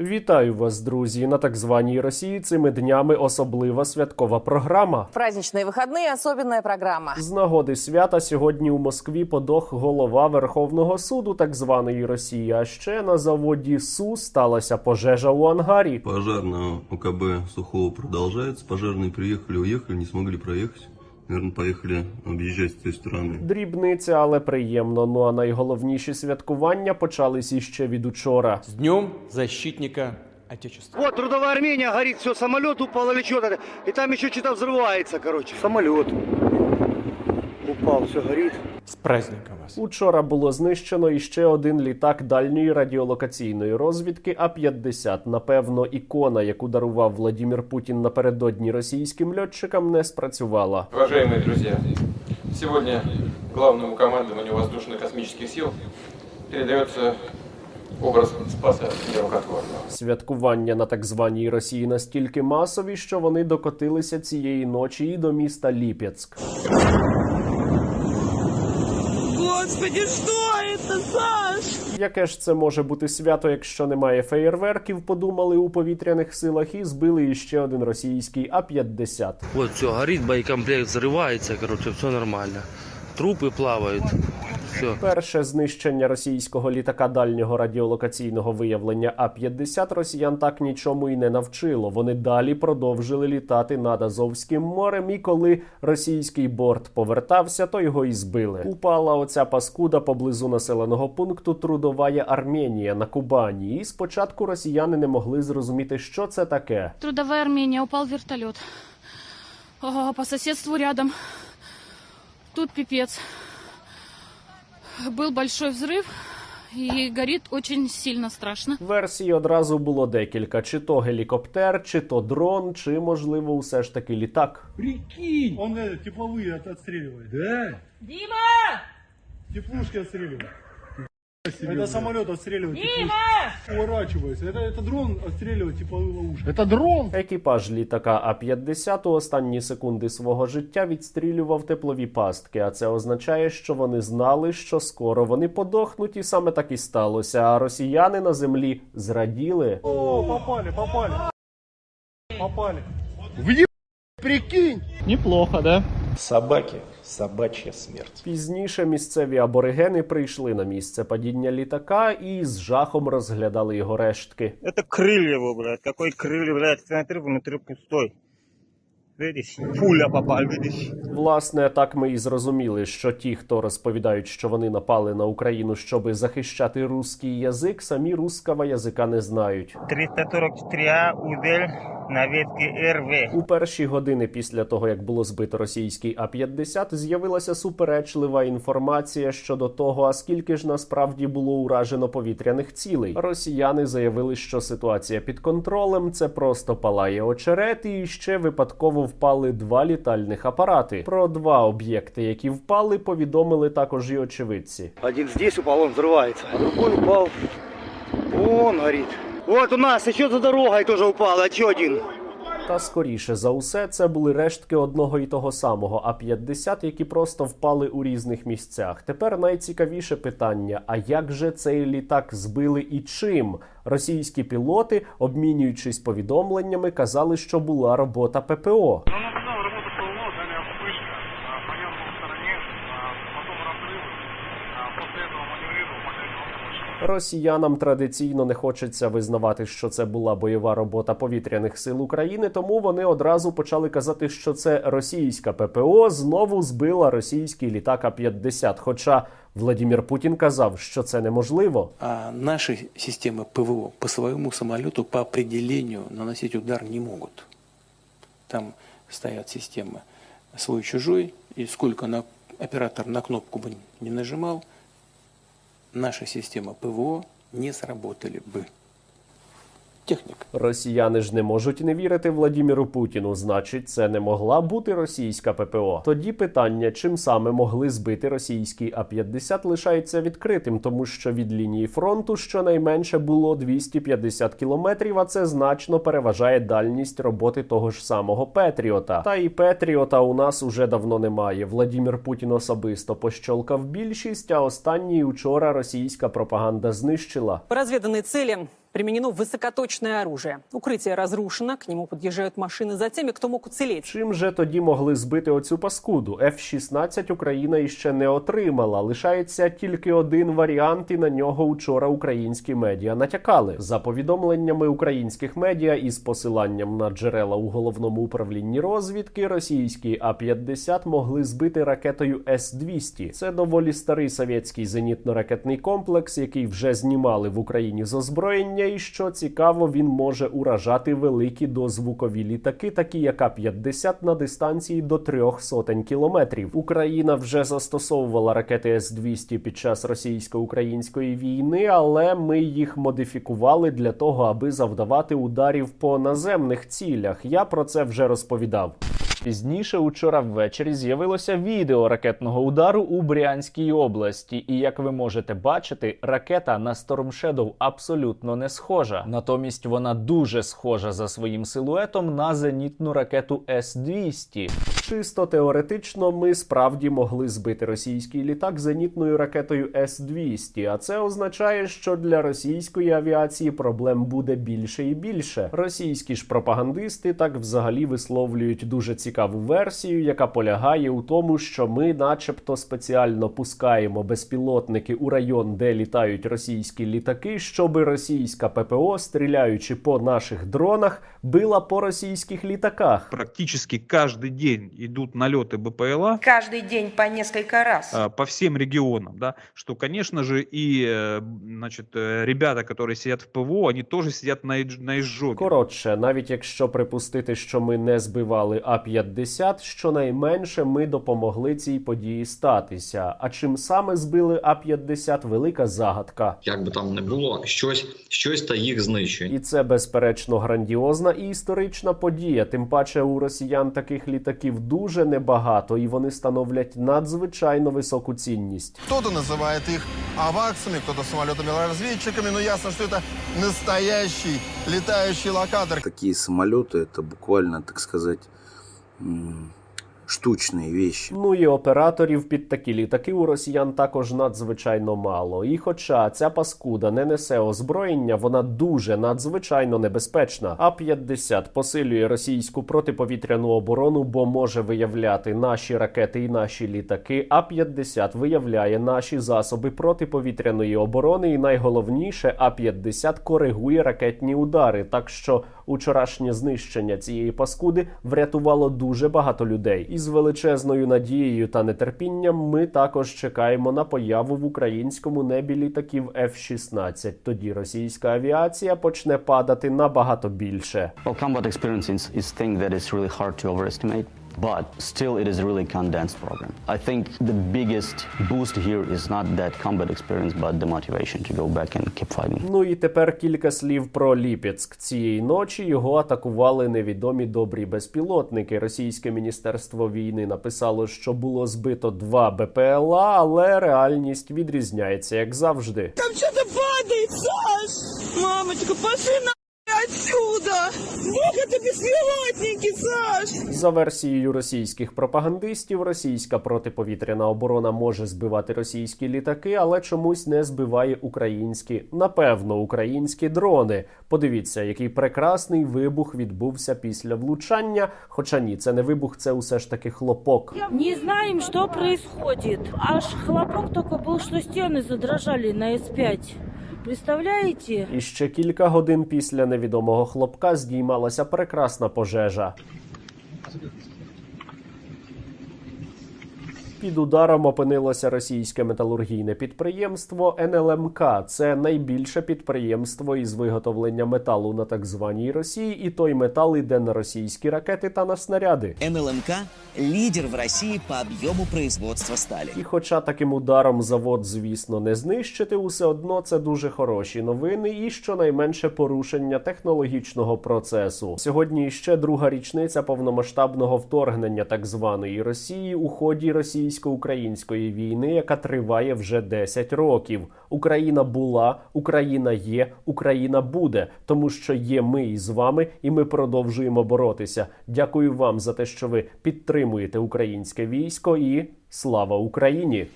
Вітаю вас, друзі! На так званій Росії цими днями особлива святкова програма. Праздничные выходные, особенная программа. З нагоди свята сьогодні у Москві подох голова Верховного суду так званої Росії. А ще на заводі СУ сталася пожежа у ангарі. Пожар на УКБ Сухого продолжается. Пожарные приехали, уехали, не смогли проехать. Наверное, поехали объезжать с той стороны. Дрібниця, але приємно. Ну а найголовніші святкування почались іще від учора. С Днем Защитника Отечества. Вот трудовая Армения горит, все, самолет упал или что-то. И там еще что-то взрывается, короче. Самолет упал, все горит. С праздником вас. Учора було знищено іще один літак дальньої радіолокаційної розвідки А-50. Напевно, ікона, яку дарував Владімір Путін напередодні російським льотчикам, не спрацювала. Уважаемые друзья, сегодня главному командованию воздушно-космических сил передается образ Спаса Нерукотворного. Святкування на так званій Росії настільки масові, що вони докотилися цієї ночі і до міста Ліпецьк. Господи, что это, Саш? Яке ж це може бути свято, якщо немає феєрверків? Подумали у повітряних силах і збили іще один російський А-50. Вот все, горит боекомплект, взрывается, короче, все нормально. Трупы плавают. Все. Перше знищення російського літака дальнього радіолокаційного виявлення А-50 росіян так нічому і не навчило. Вони далі продовжили літати над Азовським морем. І коли російський борт повертався, то його і збили. Упала оця паскуда поблизу населеного пункту Трудовая Арменія на Кубані. І спочатку росіяни не могли зрозуміти, що це таке. Трудовая Армения, упал вертолет. Ага, по соседству рядом. Тут пипец. Был большой взрыв и горит очень сильно страшно. Версій одразу було декілька: чи то гелікоптер, чи то дрон, чи можливо, усе ж таки літак. Прикинь! Он это, тепловые от- отстреливает. Да? Дима! Теплушки отстреливает. Это самолет отстреливает. Дима! Уворачивается. Это, это дрон отстреливает тепловые ловушки. Это дрон! Екіпаж літака А-50 у останні секунди свого життя відстрілював теплові пастки, а це означає, що вони знали, що скоро вони подохнуть, і саме так і сталося. А росіяни на землі зраділи. О, попали, попали. Попали. Въеб... Прикинь! Собаки, собачья смерть. Пізніше місцеві аборигени прийшли на місце падіння літака і з жахом розглядали його рештки. Это крылья его, блядь. Какой крылья, блядь? Смотри, внутри пустой. Видишь? Пуля попала, видишь? Власне, так ми і зрозуміли, що ті, хто розповідають, що вони напали на Україну, щоби захищати русський язик, самі русского язика не знають. 343А удель на ветке РВ. У перші години після того, як було збито російський А-50, з'явилася суперечлива інформація щодо того, а скільки ж насправді було уражено повітряних цілей. Росіяни заявили, що ситуація під контролем, це просто палає очерет, і ще випадково впали два літальних апарати. Про два об'єкти, які впали, повідомили також і очевидці. Один здесь упав, он взривається, А другой упав, Он горить. От у нас ще за дорогой теж упал. А че один? Та скоріше за усе, це були рештки одного і того самого А-50, які просто впали у різних місцях. Тепер найцікавіше питання: а як же цей літак збили і чим? Російські пілоти, обмінюючись повідомленнями, казали, що була робота ППО. Росіянам традиційно не хочеться визнавати, що це була бойова робота повітряних сил України, тому вони одразу почали казати, що це російська ППО знову збила російський літак А-50. Хоча Владімір Путін казав, що це неможливо. А наши системы ПВО по своему самолету по определению наносить удар не могут. Там стоят системы свой-чужой, и сколько на, оператор на кнопку бы не нажимал, наши система ПВО не сработали бы. Техника. Росіяни ж не можуть не вірити Владіміру Путіну. Значить, це не могла бути російська ППО. Тоді питання, чим саме могли збити російський А-50, лишається відкритим, тому що від лінії фронту щонайменше було 250 кілометрів, а це значно переважає дальність роботи того ж самого Петріота. Та і Петріота у нас уже давно немає. Владімір Путін особисто пощолкав більшість, а останній учора російська пропаганда знищила. По разведанной цели Применено высокоточное оружие. Укрытие разрушено, к нему подъезжают машины за теми, кто мог уцелеть. Чим же тоді могли збити оцю паскуду? F-16 Україна іще не отримала. Лишається тільки один варіант, і на нього учора українські медіа натякали. За повідомленнями українських медіа із посиланням на джерела у головному управлінні розвідки, російські А-50 могли збити ракетою С-200. Це доволі старий совєтський зенітно-ракетний комплекс, який вже знімали в Україні з озброєння. І що цікаво, він може уражати великі дозвукові літаки, такі як А-50 на дистанції до трьох сотень кілометрів. Україна вже застосовувала ракети С-200 під час російсько-української війни, але ми їх модифікували для того, аби завдавати ударів по наземних цілях. Я про це вже розповідав. Пізніше учора ввечері з'явилося відео ракетного удару у Брянській області, і як ви можете бачити, ракета на Storm Shadow абсолютно не схожа. Натомість вона дуже схожа за своїм силуетом на зенітну ракету С-200. Чисто теоретично ми справді могли збити російський літак зенітною ракетою С-200, а це означає, що для російської авіації проблем буде більше і більше. Російські ж пропагандисти так взагалі висловлюють дуже цікаву версію, яка полягає у тому, що ми, начебто, спеціально пускаємо безпілотники у район, де літають російські літаки, щоби російська ППО, стріляючи по наших дронах, била по російських літаках. Практически каждый день идут налеты БПЛА Каждый день по несколько раз. а, по всем регионам, да, что, конечно же, и, э, значит, э, ребята, которые сидят в ПВО, они тоже сидят на, изж- на изжоге. Коротше, навіть якщо припустити, що ми не збивали А-50, щонайменше ми допомогли цій події статися. А чим саме збили А-50 – велика загадка. Як би там не було, щось, щось та їх знищує. І це безперечно грандіозна і історична подія. Тим паче у росіян таких літаків дуже небагато, і вони становлять надзвичайно високу цінність. Кто-то называет их аваксами, кто-то самолетами-разведчиками, но ясно, что это настоящий летающий локатор. Такие самолеты это буквально, так сказать, м, штучные. Ну і операторів під такі літаки у росіян також надзвичайно мало. І хоча ця паскуда не несе озброєння, вона дуже надзвичайно небезпечна. А 50 посилює російську протиповітряну оборону, бо може виявляти наші ракети і наші літаки. А 50 виявляє наші засоби протиповітряної оборони. І найголовніше, А 50 коригує ракетні удари. Так що учорашнє знищення цієї паскуди врятувало дуже багато людей. І з величезною надією та нетерпінням ми також чекаємо на появу в українському небі літаків F-16. Тоді російська авіація почне падати набагато більше. Well, combat experience is, thing that is really hard to overestimate. But still, it is a really condensed program. I think the biggest boost here is not that combat experience, but the motivation to go back and keep fighting. Ну і тепер кілька слів про Ліпецьк. Цієї ночі його атакували невідомі добрі безпілотники. Російське міністерство війни написало, що було збито два БПЛА, але реальність відрізняється як завжди. Там что-то падает, Саш! Мамочка, пошли на отсюда! Бог, это беспилотники, Саш! За версією російських пропагандистів, російська протиповітряна оборона може збивати російські літаки, але чомусь не збиває українські, напевно, українські дрони. Подивіться, який прекрасний вибух відбувся після влучання. Хоча ні, це не вибух, це усе ж таки хлопок. Не знаем, что происходит. Аж хлопок только был, что стены задрожали на С5. Представляете? І ще кілька годин після невідомого хлопка здіймалася прекрасна пожежа. Під ударом опинилося російське металургійне підприємство НЛМК. Це найбільше підприємство із виготовлення металу на так званій Росії, і той метал іде на російські ракети та на снаряди. НЛМК – лидер в России по объему производства стали. І хоча таким ударом завод, звісно, не знищити, усе одно це дуже хороші новини і щонайменше порушення технологічного процесу. Сьогодні ще друга річниця повномасштабного вторгнення так званої Росії у ході російсько-української війни, яка триває вже 10 років. Україна була, Україна є, Україна буде, тому що є ми із вами, і ми продовжуємо боротися. Дякую вам за те, що ви підтримуєте українське військо і слава Україні!